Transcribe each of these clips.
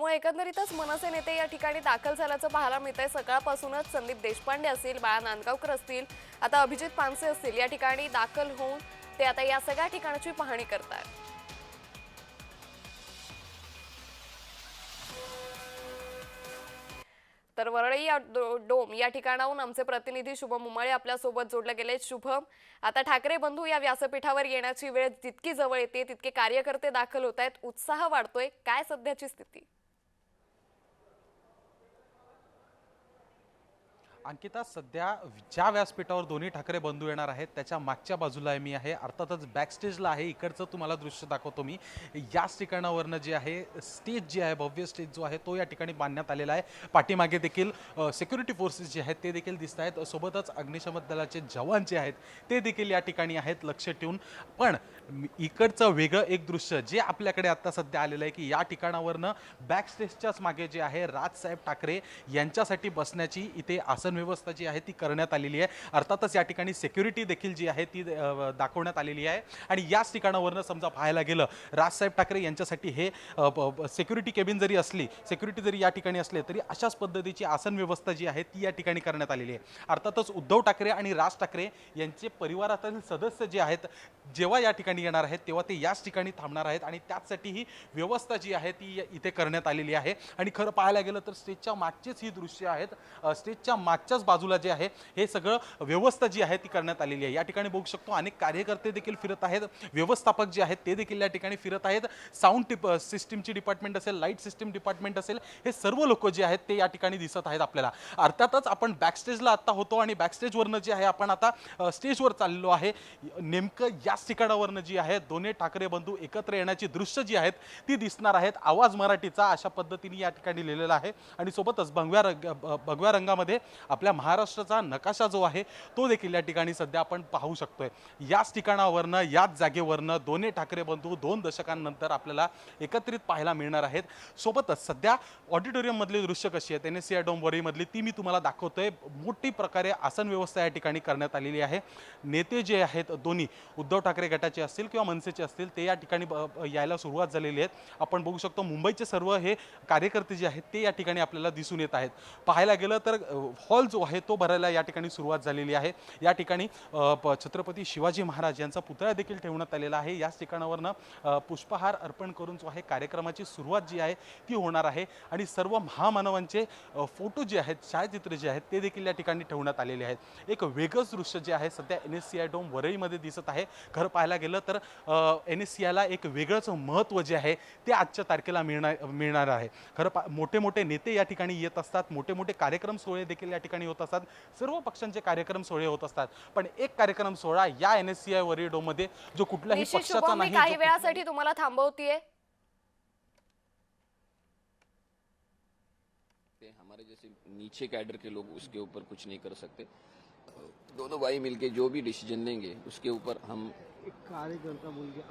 त्यामुळे एकंदरीतच मनसे नेते या ठिकाणी दाखल झाल्याचं पाहायला मिळतंय. सकाळपासूनच संदीप देशपांडे असतील बाळा नांदगावकर असतील आता अभिजित पानसे असतील या ठिकाणी दाखल होऊन ते आता या सगळ्या ठिकाणाची पाहणी करतात तर वरळी या डो- डोम या ठिकाणाहून आमचे प्रतिनिधी शुभम उमाळे आपल्यासोबत जोडले गेले शुभम आता ठाकरे बंधू या व्यासपीठावर येण्याची वेळ जितकी जवळ येते तितके कार्यकर्ते दाखल होत आहेत उत्साह वाढतोय. काय सध्याची स्थिती? अंकिता सध्या ज्या व्यासपीठावर दोन्ही ठाकरे बंधू येणार आहेत त्याच्या मागच्या बाजूला आहे मी आहे. अर्थातच बॅकस्टेजला आहे. इकडचं तुम्हाला दृश्य दाखवतो मी. याच ठिकाणावरनं जे आहे स्टेज जे आहे भव्य स्टेज जो आहे तो या ठिकाणी बांधण्यात आलेला आहे. पाठीमागे देखील सिक्युरिटी फोर्सेस जे आहेत ते देखील दिसत आहेत. सोबतच अग्निशमन दलाचे जवान जे आहेत ते देखील या ठिकाणी आहेत लक्ष ठेवून. पण इकडचं वेगळं एक दृश्य जे आपल्याकडे आता सध्या आलेलं आहे की या ठिकाणावरनं बॅकस्टेजच्याच मागे जे आहे राजसाहेब ठाकरे यांच्यासाठी बसण्याची इथे आसन व्यवस्था जी आहे ती करण्यात आलेली आहे. अर्थातच या ठिकाणी सिक्युरिटी देखील जी आहे ती दाखवण्यात आलेली आहे. आणि याच ठिकाणावरनं समजा पाहायला गेलं राजसाहेब ठाकरे यांच्यासाठी हे सिक्युरिटी केबिन जरी असली सिक्युरिटी जरी या ठिकाणी असले तरी अशाच पद्धतीची आसन व्यवस्था जी आहे ती या ठिकाणी करण्यात आलेली आहे. अर्थातच उद्धव ठाकरे आणि राज ठाकरे यांचे परिवारातील सदस्य जे आहेत जेव्हा या ठिकाणी येणार आहेत तेव्हा ते याच ठिकाणी थांबणार आहेत आणि त्याचसाठी ही व्यवस्था जी आहे ती इथे करण्यात आलेली आहे. आणि खरं पाहायला गेलं तर स्टेजच्या मागचेच ही दृश्य आहेत. स्टेजच्या माग मागच्याच बाजूला जे आहे हे सगळं व्यवस्था जी आहे ती करण्यात आलेली आहे. या ठिकाणी बघू शकतो अनेक कार्यकर्ते देखील फिरत आहेत. व्यवस्थापक जे आहेत ते देखील या ठिकाणी फिरत आहेत. साऊंड टिप सिस्टीमची डिपार्टमेंट असेल लाइट सिस्टीम डिपार्टमेंट असेल हे सर्व लोक जे आहेत ते या ठिकाणी दिसत आहेत आपल्याला. अर्थातच आपण बॅकस्टेजला आत्ता होतो आणि बॅकस्टेजवरनं जे आहे आपण आता स्टेजवर चाललेलो आहे. नेमकं याच ठिकाणावरनं जी आहे दोन्ही ठाकरे बंधू एकत्र येण्याची दृश्य जी आहेत ती दिसणार आहेत. आवाज मराठीचा अशा पद्धतीने या ठिकाणी लिहिलेला आहे. आणि सोबतच भगव्या रंग भगव्या रंगामध्ये आपल्या महाराष्ट्राचा नकाशा जो आहे तो देखील या ठिकाणी सध्या आपण पाहू शकतोय. याच ठिकाणावरनं याच जागेवरनं दोन्ही ठाकरे बंधू दोन दशकांनंतर आपल्याला एकत्रित पाहायला मिळणार आहेत. सोबतच सध्या ऑडिटोरियममधली दृश्य कशी आहेत? एन एस सी आय ती मी तुम्हाला दाखवतोय. मोठी प्रकारे आसन व्यवस्था या ठिकाणी करण्यात आलेली आहे. नेते जे आहेत दोन्ही उद्धव ठाकरे गटाचे असतील किंवा मनसेचे असतील ते या ठिकाणी ब- यायला सुरुवात झालेली आहेत. आपण बघू शकतो मुंबईचे सर्व हे कार्यकर्ते जे आहेत ते या ठिकाणी आपल्याला दिसून येत आहेत. पाहायला गेलं तर हॉल हो, जो आहे तो भरायला या ठिकाणी सुरुवात झालेली आहे. या ठिकाणी प- छत्रपती शिवाजी महाराज यांचा पुतळा देखील ठेवण्यात आलेला आहे. याच ठिकाणावरनं पुष्पहार अर्पण करून जो आहे कार्यक्रमाची सुरुवात जी आहे ती होणार आहे. आणि सर्व महामानवांचे फोटो जे आहेत छायाचित्र जे आहेत ते देखील या ठिकाणी ठेवण्यात आलेले आहेत. एक वेगळंच दृश्य जे आहे सध्या N S C I dome वरळीमध्ये दिसत आहे. खरं पाहायला गेलं तर एन एस सी आयला एक वेगळंच महत्त्व जे आहे ते आजच्या तारखेला मिळणार मिळणार आहे. खरं पा मोठे मोठे नेते या ठिकाणी येत असतात. मोठे मोठे कार्यक्रम सोहळे देखील या ठिकाणी होत असतात. सर्व पक्षांचे कार्यक्रम सोहळे होत असतात. पण एक कार्यक्रम सोहळा या एन एस सी आय जो कुठल्याही पक्षाचा नाही काही वेळासाठी तुम्हाला थांबवतीये. ते हमारे जैसे नीचे कैडर के लोग उसके ऊपर कुछ नहीं कर सकते. दोनों भाई मिलके जो भी डिसीजन लेंगे उसके ऊपर हम एक कार्यकर्ता बोल के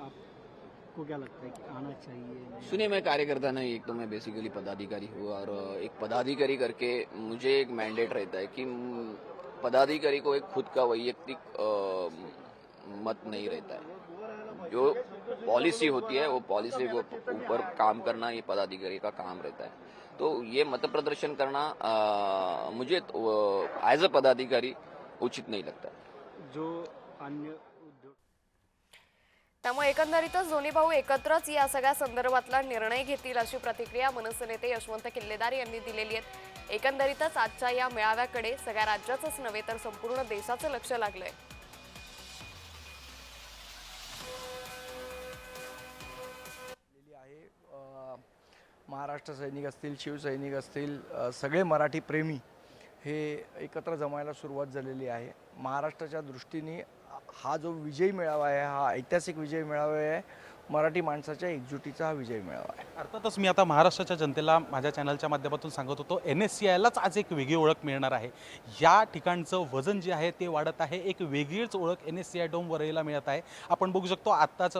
आपको क्या लगता है कि आना चाहिए सुनिए मैं कार्यकर्ता नहीं एक तो मैं बेसिकली पदाधिकारी हूँ और एक पदाधिकारी करके मुझे एक मैंडेट रहता है कि पदाधिकारी को एक खुद का वैयक्तिक मत नहीं रहता है। जो पॉलिसी होती है वो पॉलिसी के ऊपर काम करना ये पदाधिकारी का काम रहता है। तो ये मत प्रदर्शन करना अ, मुझे एज तो, अ पदाधिकारी उचित नहीं लगता। जो अन्य उद्योग त्यामुळे एकंदरीतच दोन्ही भाऊ एकत्रच या सगळ्या संदर्भातला निर्णय घेतील अशी प्रतिक्रिया मनसे नेते यशवंत किल्लेदार यांनी दिलेली आहे एकंदरीतच आजच्या या मेळाव्याकडे सगळ्या राज्याचंच नव्हे तर संपूर्ण देशाचं लक्ष लागलंय. आहे महाराष्ट्र सैनिक असतील शिवसैनिक असतील सगळे मराठी प्रेमी हे एकत्र जमायला सुरुवात झालेली आहे. महाराष्ट्राच्या दृष्टीने हा जो विजय मेळावा आहे हा ऐतिहासिक विजय मेळावा आहे मराठी माणसाच्या एकजुटीचा हा विजय मेळावा आहे. अर्थातच मी आता महाराष्ट्राच्या जनतेला माझ्या चॅनलच्या माध्यमातून सांगत होतो एन एस सी आयलाच आज एक वेगळी ओळख मिळणार आहे. या ठिकाणचं वजन जे आहे ते वाढत आहे एक वेगळीच ओळख N S C I dome मिळत आहे. आपण बघू शकतो आत्ताच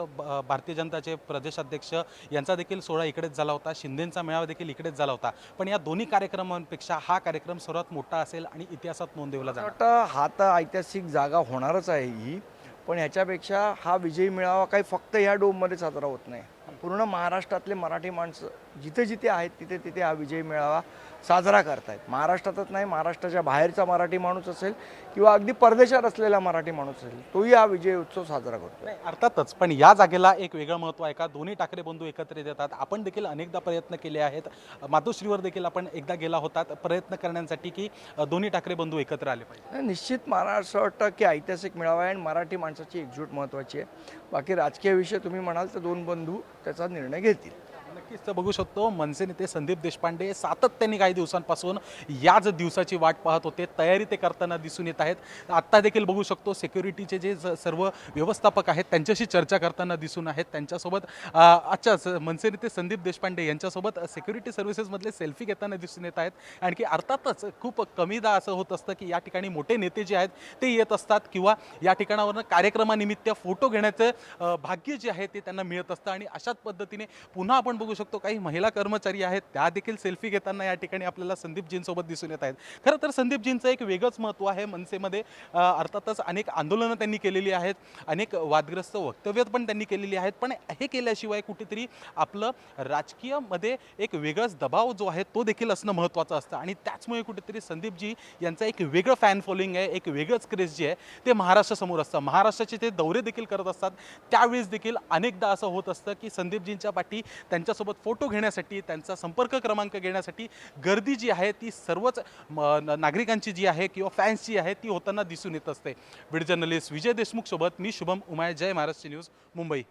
भारतीय जनताचे प्रदेशाध्यक्ष यांचा देखील सोहळा इकडेच झाला होता शिंदेंचा मेळावा देखील इकडेच झाला होता. पण या दोन्ही कार्यक्रमांपेक्षा हा कार्यक्रम सर्वात मोठा असेल आणि इतिहासात नोंदवला वाटतं हा तर ऐतिहासिक जागा होणारच आहे ही. पण ह्याच्यापेक्षा हा विजयी मेळावा काही फक्त ह्या डोममध्ये साजरा होत नाही. पूर्ण महाराष्ट्रातले मराठी माणसं जिथे जिथे आहेत तिथे तिथे हा विजय मेळावा साजरा करतायत. महाराष्ट्रातच नाही महाराष्ट्राच्या बाहेरचा मराठी माणूस असेल किंवा अगदी परदेशात असलेला मराठी माणूस असेल तोही हा विजय उत्सव साजरा करतो नाही अर्थातच पण या जागेला एक वेगळं महत्त्व आहे का? दोन्ही ठाकरे बंधू एकत्रित येतात. आपण देखील अनेकदा प्रयत्न केले आहेत. मातोश्रीवर देखील आपण एकदा गेला होतात. प्रयत्न करण्यासाठी की दोन्ही ठाकरे बंधू एकत्र आले पाहिजे निश्चित मला असं वाटतं की ऐतिहासिक मेळावा आहे आणि मराठी माणसाची एकजूट महत्त्वाची आहे. बाकी राजकीय विषय तुम्ही म्हणाल तर दोन बंधू त्याचा निर्णय घेतील. नक्कीच तर बघू शकतो. मनसे नेते संदीप देशपांडे सातत्याने काही दिवसांपासून याच दिवसाची वाट पाहत होते. तयारी ते करताना दिसून येत आहेत. आत्ता देखील बघू शकतो. सिक्युरिटीचे जे सर्व व्यवस्थापक आहेत त्यांच्याशी चर्चा करताना दिसून आहेत. त्यांच्यासोबत अ, अच्छा मनसे नेते संदीप देशपांडे यांच्यासोबत सिक्युरिटी सर्व्हिसेसमधले सेल्फी घेताना दिसून येत आहेत. आणखी अर्थातच खूप कमीदा असं होत असतं की या ठिकाणी मोठे नेते जे आहेत ते येत असतात किंवा या ठिकाणावरनं कार्यक्रमानिमित्त फोटो घेण्याचं भाग्य जे आहे ते त्यांना मिळत असतं. आणि अशाच पद्धतीने पुन्हा आपण बघू शकतो. काही महिला कर्मचारी आहेत त्या देखील सेल्फी घेताना या ठिकाणी आपल्याला संदीपजींसोबत दिसून येत आहेत. खरं तर संदीपजींचं एक वेगळंच महत्त्व आहे मनसेमध्ये. अर्थातच अनेक आंदोलनं त्यांनी केलेली आहेत अनेक वादग्रस्त वक्तव्य पण त्यांनी केलेली आहेत. पण हे केल्याशिवाय कुठेतरी आपलं राजकीयमध्ये एक वेगळाच दबाव जो आहे तो देखील असणं महत्त्वाचं असतं. आणि त्याचमुळे कुठेतरी संदीपजी यांचं एक वेगळं फॅन फॉलोईंग आहे एक वेगळंच क्रेज जे आहे ते महाराष्ट्रासमोर असतं. महाराष्ट्राचे ते दौरे देखील करत असतात त्यावेळेस देखील अनेकदा असं होत असतं की संदीपजींच्या पाठी त्यांच्यासोबत फोटो घेण्यासाठी त्यांचा संपर्क क्रमांक घेण्यासाठी गर्दी जी आहे ती सर्वच नागरिकांची जी आहे किंवा फॅन्सची आहे ती होताना दिसून येत असते. बीड जर्नलिस्ट विजय देशमुख सोबत मी शुभम उमाय जय महाराष्ट्र न्यूज मुंबई.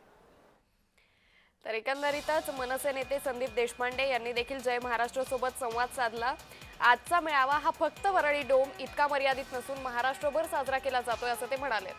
तर एकंदरीतच मनसे नेते संदीप देशपांडे यांनी देखील जय महाराष्ट्रसोबत संवाद साधला. आजचा मेळावा हा फक्त वरळी डोम इतका मर्यादित नसून महाराष्ट्रभर साजरा केला जातोय असं ते म्हणाले.